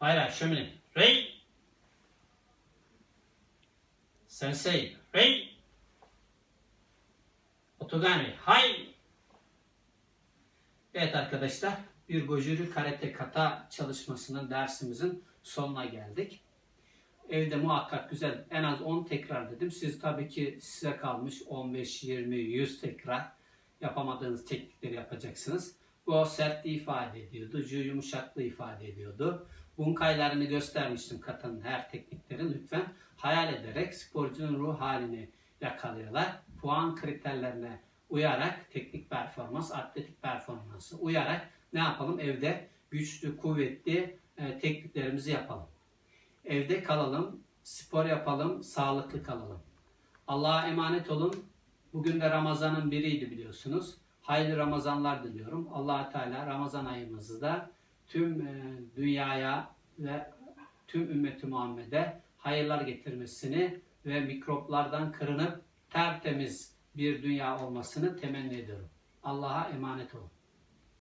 Hayır, şömine. Rey. Sensei. Rey. Otogami. Hay. Evet arkadaşlar, bir Gojuri Karate Kata çalışmasının dersimizin sonuna geldik. Evde muhakkak güzel en az 10 tekrar dedim. Siz tabii ki size kalmış 15, 20, 100 tekrar yapamadığınız teknikleri yapacaksınız. Bu sertliği ifade ediyordu. Ju yumuşaklığı ifade ediyordu. Bunkaylarını göstermiştim katanın her tekniklerin. Lütfen hayal ederek sporcunun ruh halini yakalıyorlar. Puan kriterlerine uyarak teknik performans, atletik performansı uyarak ne yapalım? Evde güçlü, kuvvetli e, tekniklerimizi yapalım. Evde kalalım, spor yapalım, sağlıklı kalalım. Allah'a emanet olun. Bugün de Ramazan'ın biriydi biliyorsunuz. Hayırlı Ramazanlar diliyorum. allah Teala Ramazan ayımızda tüm e, dünyaya ve tüm ümmeti Muhammed'e hayırlar getirmesini ve mikroplardan kırınıp tertemiz bir dünya olmasını temenni ediyorum. Allah'a emanet olun.